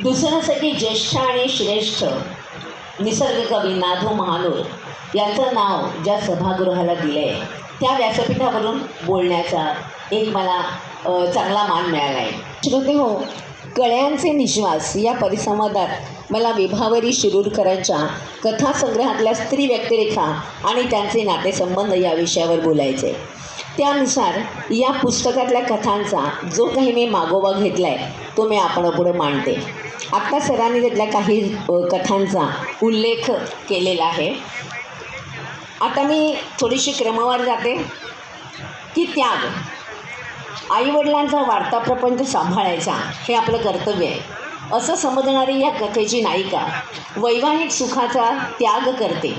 दुसऱ्यासाठी ज्येष्ठ आणि श्रेष्ठ निसर्गकवी नाधो महानूर याचं नाव ज्या सभागृहाला दिलं आहे त्या व्यासपीठावरून बोलण्याचा एक मला चांगला मान मिळाला आहे श्रोते हो कळ्यांचे निश्वास या परिसंवादात मला विभावरी शिरूरकरांच्या कथासंग्रहातल्या स्त्री व्यक्तिरेखा आणि त्यांचे नातेसंबंध या विषयावर बोलायचे त्यानुसार या पुस्तकातल्या कथांचा जो काही मी मागोवा घेतला आहे तो मी आपण पुढं मांडते. आत्ता सरांनी त्यातल्या काही कथांचा उल्लेख केलेला आहे. आता मी थोडीशी क्रमवार जाते. की त्याग आईवडिलांचा वार्ता प्रपंच सांभाळायचा हे आपलं कर्तव्य आहे. असं समजणारी या कथेची नायिका वैवाहिक सुखाचा त्याग करते.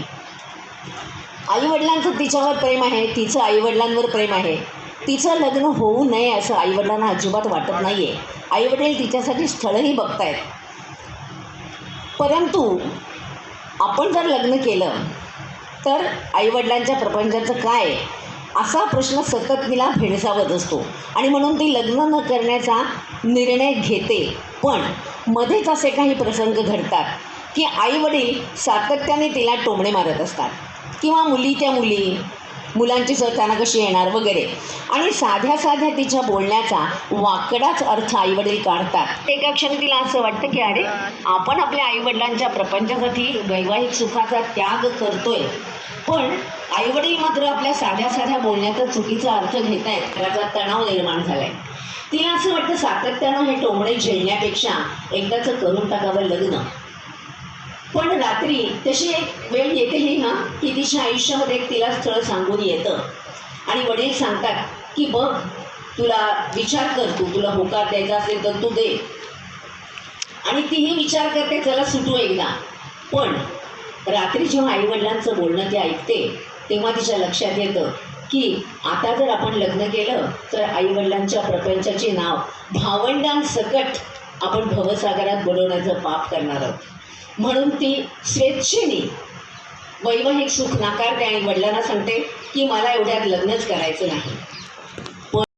आईवडिलांचं तिच्यावर प्रेम आहे तिचं आईवडिलांवर प्रेम आहे. तिचं लग्न होऊ नये असं आईवडिलांना अजिबात वाटत नाही आहे आईवडील तिच्यासाठी स्थळंही बघतायत. परंतु आपण जर लग्न केलं तर आईवडिलांच्या प्रपंचाचं काय? असा प्रश्न सतत तिला भेडसावत असतो. आणि म्हणून ती लग्न न करण्याचा निर्णय घेते. पण मध्येच असे काही प्रसंग घडतात की आईवडील सातत्याने तिला टोमणे मारत असतात. किंवा मुली त्या मुली मुलांची सरताना कशी येणार वगैरे. आणि साध्या साध्या तिच्या बोलण्याचा वाकडाच अर्थ आईवडील काढतात. एका क्षणी तिला असं वाटतं की अरे आपण आपल्या आईवडिलांच्या प्रपंचासाठी वैवाहिक सुखाचा त्याग करतोय. पण आईवडील मात्र आपल्या साध्या साध्या बोलण्याचा चुकीचा अर्थ घेत आहेत त्याचा तणाव निर्माण झालाय. तिला असं वाटतं सातत्यानं हे टोमणे झेलण्यापेक्षा एकदाचं करून टाकावं लग्न. पण रात्री तशी एक वेळ येतेही ना की तिच्या आयुष्यामध्ये एक तिला स्थळ सांगून येतं. आणि वडील सांगतात की बघ तुला विचार कर तू तुला होकार द्यायचा असेल तर तू दे. आणि तीही विचार करते चला सुटू एकदा. पण रात्री जेव्हा आईवडिलांचं बोलणं ती ऐकते तेव्हा तिच्या लक्षात येतं की आता जर आपण लग्न केलं तर आईवडिलांच्या प्रपंचाचे नाव भावंडांसकट आपण भवसागरात बुडवण्याचं पाप करणार आहोत. म्हणून ती स्वेच्छेने वैवाहिक सुख नाकारते आणि वडिलांना सांगते की मला एवढ्यात लग्नच करायचं नाही.